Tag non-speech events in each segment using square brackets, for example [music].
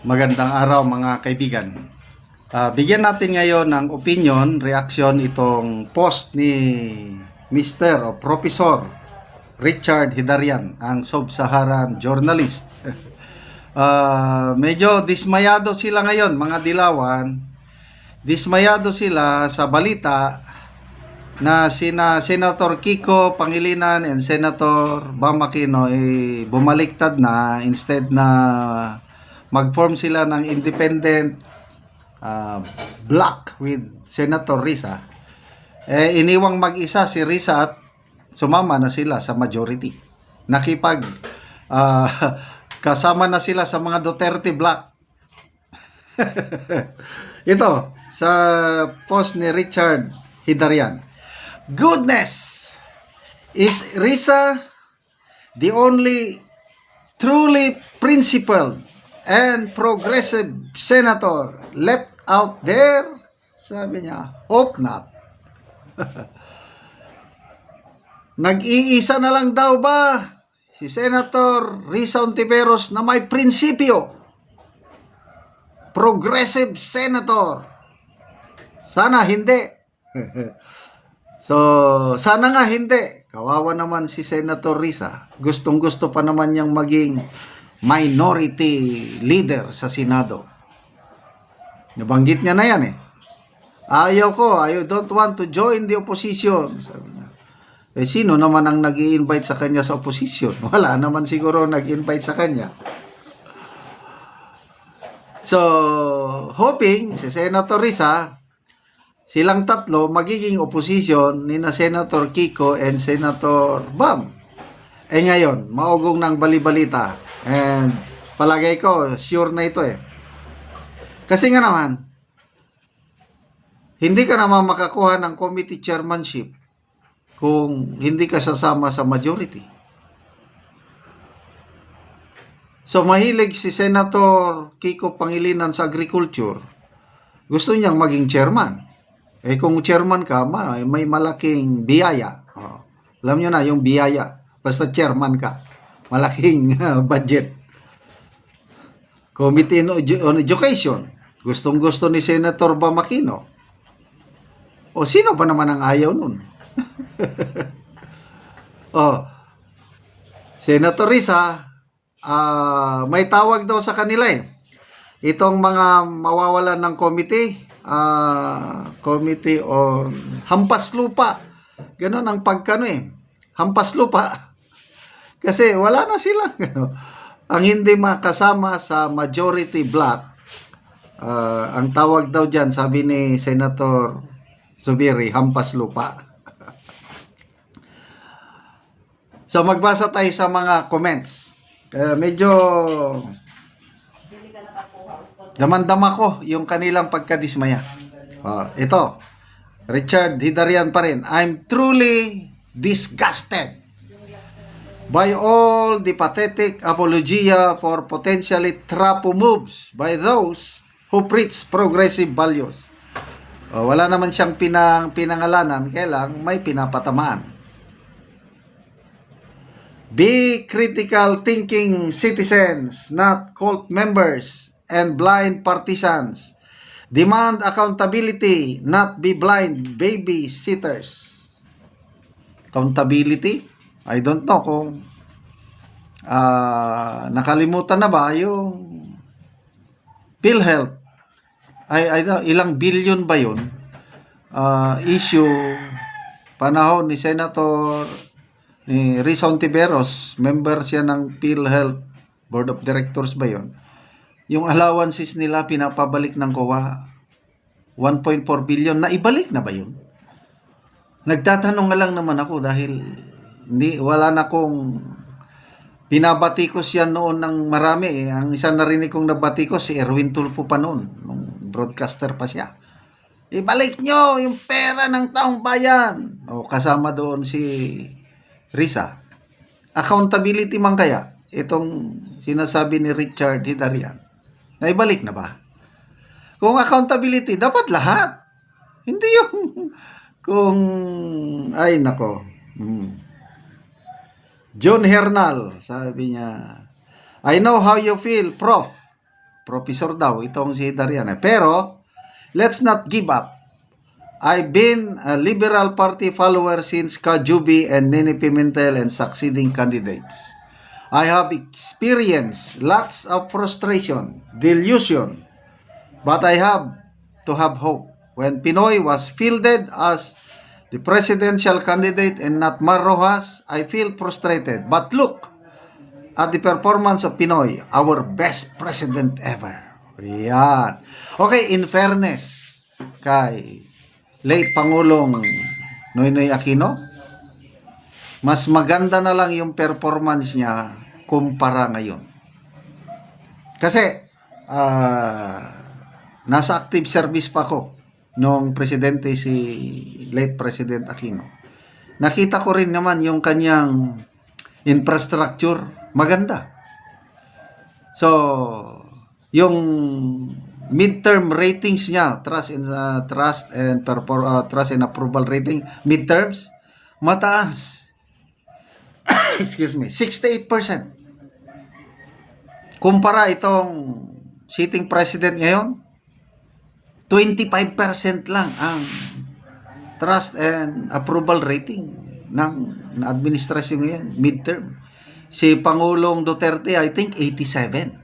Magandang araw mga kaibigan. Ah, bigyan natin ngayon ng opinion, reaction itong post ni Mr. o Professor Richard Hidarian, ang Sub-Saharan journalist. [laughs] Ah, medyo dismayado sila ngayon, mga dilawan. Dismayado sila sa balita na sina Senator Kiko Pangilinan and Senator Bam ay bumaliktad na instead na mag-form sila ng independent uh, block with Senator Risa. Eh iniwang mag-isa si Risa at sumama na sila sa majority. Nakipag ah, [laughs] kasama na sila sa mga Duterte block. [laughs] Ito sa post ni Richard Hidarian. Goodness! Is Risa the only truly principled and progressive senator left out there? Sabi niya, hope not. [laughs] Nag-iisa na lang daw ba si Senator Risa Ontiveros na may prinsipyo? Progressive senator. Sana hindi. [laughs] so, sana nga hindi. Kawawa naman si Senator Risa. Gustong gusto pa naman niyang maging minority leader sa Senado. Nabanggit niya na yan eh. Ayaw ko, I don't want to join the opposition. Sabi niya. Eh sino naman ang nag invite sa kanya sa opposition? [laughs] Wala naman siguro nag-invite sa kanya. So, hoping si Senator Risa, silang tatlo magiging opposition ni na Senator Kiko and Senator Bam. Eh ngayon, maugong ng balibalita. And palagay ko, sure na ito eh. Kasi nga naman, hindi ka naman makakuha ng committee chairmanship kung hindi ka sasama sa majority. So mahilig si Senator Kiko Pangilinan sa agriculture. Gusto niyang maging chairman. Eh kung chairman ka, ma, may malaking biyaya. Oh. Alam niyo na yung biyaya. Basta chairman ka. Malaking uh, [laughs] budget. Committee on Edu- on Education. Gustong gusto ni Senator Bamakino. O sino pa naman ang ayaw nun? [laughs] oh, Senator Risa, ah, may tawag daw sa kanila eh. Itong mga mawawalan ng committee, ah, committee on hampas lupa. Ganon ang pagkano eh. Hampas lupa. [laughs] Kasi wala na sila. [laughs] Ano, ang hindi makasama sa majority block, ah, ang tawag daw dyan, sabi ni Senator Subiri, hampas lupa. [laughs] so magbasa tayo sa mga comments. Eh, medyo damandama ko yung kanilang pagkadismaya. Oh, ito, Richard Hidarian pa rin. I'm truly disgusted by all the pathetic apologia for potentially trapo moves by those who preach progressive values. Oh, wala naman siyang pinang, pinangalanan, kailang may pinapatamaan. Be critical thinking citizens, not cult members and blind partisans. Demand accountability, not be blind babysitters. Accountability? I don't know kung ah, nakalimutan na ba yung PhilHealth. Ay, ay ilang billion ba yun? Ah, issue panahon ni Senator ni Risa Ontiveros, member siya ng PhilHealth Board of Directors ba yun? Yung allowances nila pinapabalik ng COA 1.4 billion na ibalik na ba yun? Nagtatanong nga lang naman ako dahil hindi wala na kong binabatikos yan noon ng marami. eh. Ang isa narinig kong nabatikos si Erwin Tulfo pa noon, nung broadcaster pa siya. Ibalik nyo yung pera ng taong bayan. O kasama doon si Risa. Accountability man kaya itong sinasabi ni Richard Hidarian. Naibalik na ba? Kung accountability, dapat lahat. Hindi yung [laughs] kung ay nako. Hmm. John Hernal, sabi niya, I know how you feel, Prof. professor daw itong si Darian. Pero, let's not give up. I've been a Liberal Party follower since Kajubi and Nini Pimentel and succeeding candidates. I have experienced lots of frustration, delusion, but I have to have hope. When Pinoy was fielded as the presidential candidate and not Mar Rojas, I feel frustrated. But look at the performance of Pinoy, our best president ever. Yan. Okay, in fairness kay late Pangulong Noynoy Aquino, mas maganda na lang yung performance niya kumpara ngayon. Kasi, ah, nasa active service pa ako nung presidente si late President Aquino. Nakita ko rin naman yung kanyang infrastructure maganda. So, yung midterm ratings niya, trust and uh, trust and uh, trust and approval rating midterms mataas. [coughs] Excuse me, 68%. Kumpara itong sitting president ngayon, 25% lang ang trust and approval rating ng administrasyon ngayon, midterm. Si Pangulong Duterte, I think 87.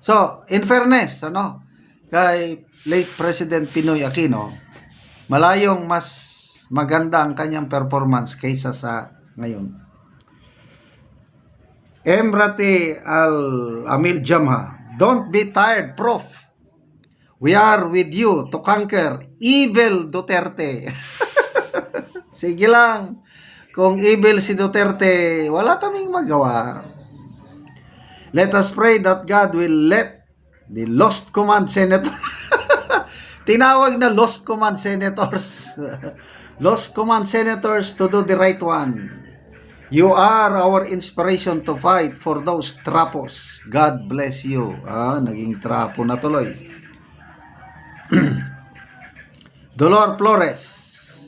So, in fairness, ano, kay late President Pinoy Aquino, malayong mas maganda ang kanyang performance kaysa sa ngayon. Emrati Al-Amil Jamha, don't be tired, Prof. We are with you to conquer evil Duterte. [laughs] Sige lang. Kung evil si Duterte, wala kaming magawa. Let us pray that God will let the lost command senator [laughs] tinawag na lost command senators [laughs] lost command senators to do the right one you are our inspiration to fight for those trapos God bless you ah, naging trapo na tuloy Dolor Flores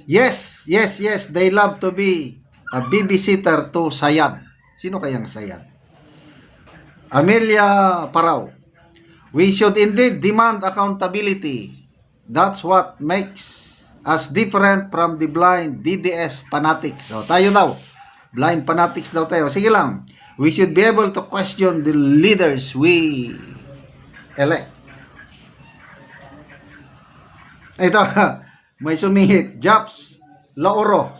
yes yes yes they love to be a babysitter to Sayad sino kayang Sayad Amelia Parao. We should indeed demand accountability. That's what makes us different from the blind DDS fanatics. So, tayo daw. Blind fanatics daw tayo. Sige lang. We should be able to question the leaders we elect. Ito, [laughs] may sumihit. Jobs Lauro.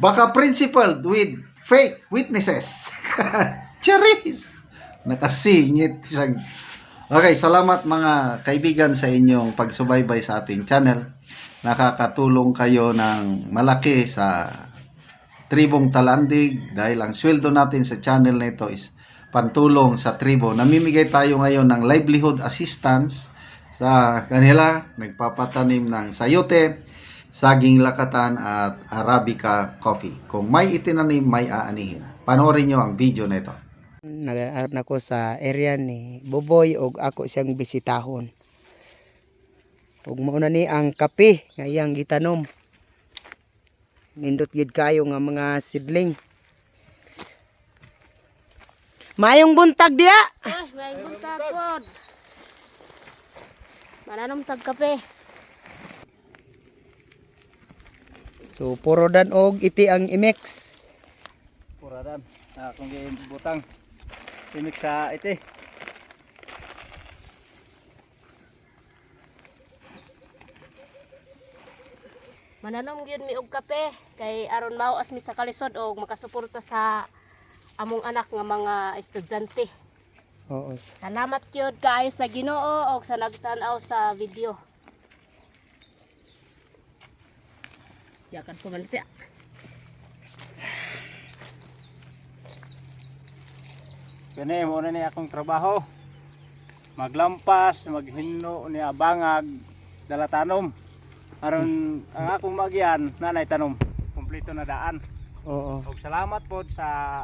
Baka principled with fake witnesses. [laughs] Charis! Nakasingit. Isang... Okay, salamat mga kaibigan sa inyong pagsubaybay sa ating channel. Nakakatulong kayo ng malaki sa tribong talandig dahil ang sweldo natin sa channel na ito is pantulong sa tribo. Namimigay tayo ngayon ng livelihood assistance sa kanila. Nagpapatanim ng sayote, saging lakatan at arabica coffee. Kung may itinanim, may aanihin. Panoorin nyo ang video na ito. nag ako sa area ni Boboy og ako siyang bisitahon. Ug mao na ni ang kape nga iyang gitanom. Nindot gid kayo nga mga sidling. Mayong buntag diya. Ah, may buntag pod. Mananom tag kape. So puro dan og iti ang imix. Puradan. Ah, kung di butang. Timik sa ite. Mananom gyud mi og kape kay aron mao as mi sa kalisod og makasuporta sa among anak nga mga estudyante. Oo. Salamat gyud kaayo sa Ginoo og sa nagtan-aw sa video. Yakan ko man siya. Kani mo na ni akong trabaho. Maglampas, maghinno ni abangag dalatanom. Aron ang akong magyan nanay tanom. Kompleto na daan. Oo. Og salamat po sa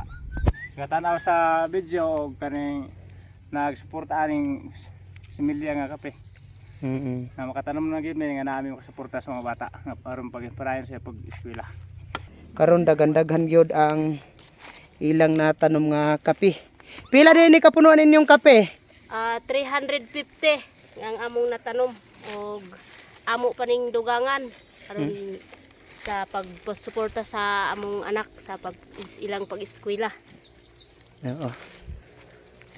gatanaw sa video og kaning nagsuporta aning similya nga kape. Mm. Na makatanom na gid mi nga naami makasuporta sa mga bata nga aron pag-parayan sa pag-eskwela. Karon dagan-daghan gyud ang ilang natanom nga kape. Pila din ni kapunuan ninyong kape? Ah, 350 ang among natanom og amo pa ning dugangan aron sa pagsuporta sa among anak sa pag ilang pag-eskwela. Oo.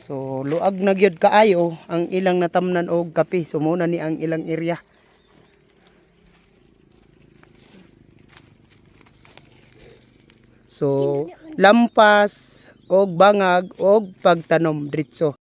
So luag na gyud kaayo ang ilang natamnan og kape. So muna ni ang ilang area. So lampas og bangag og pagtanom dritso.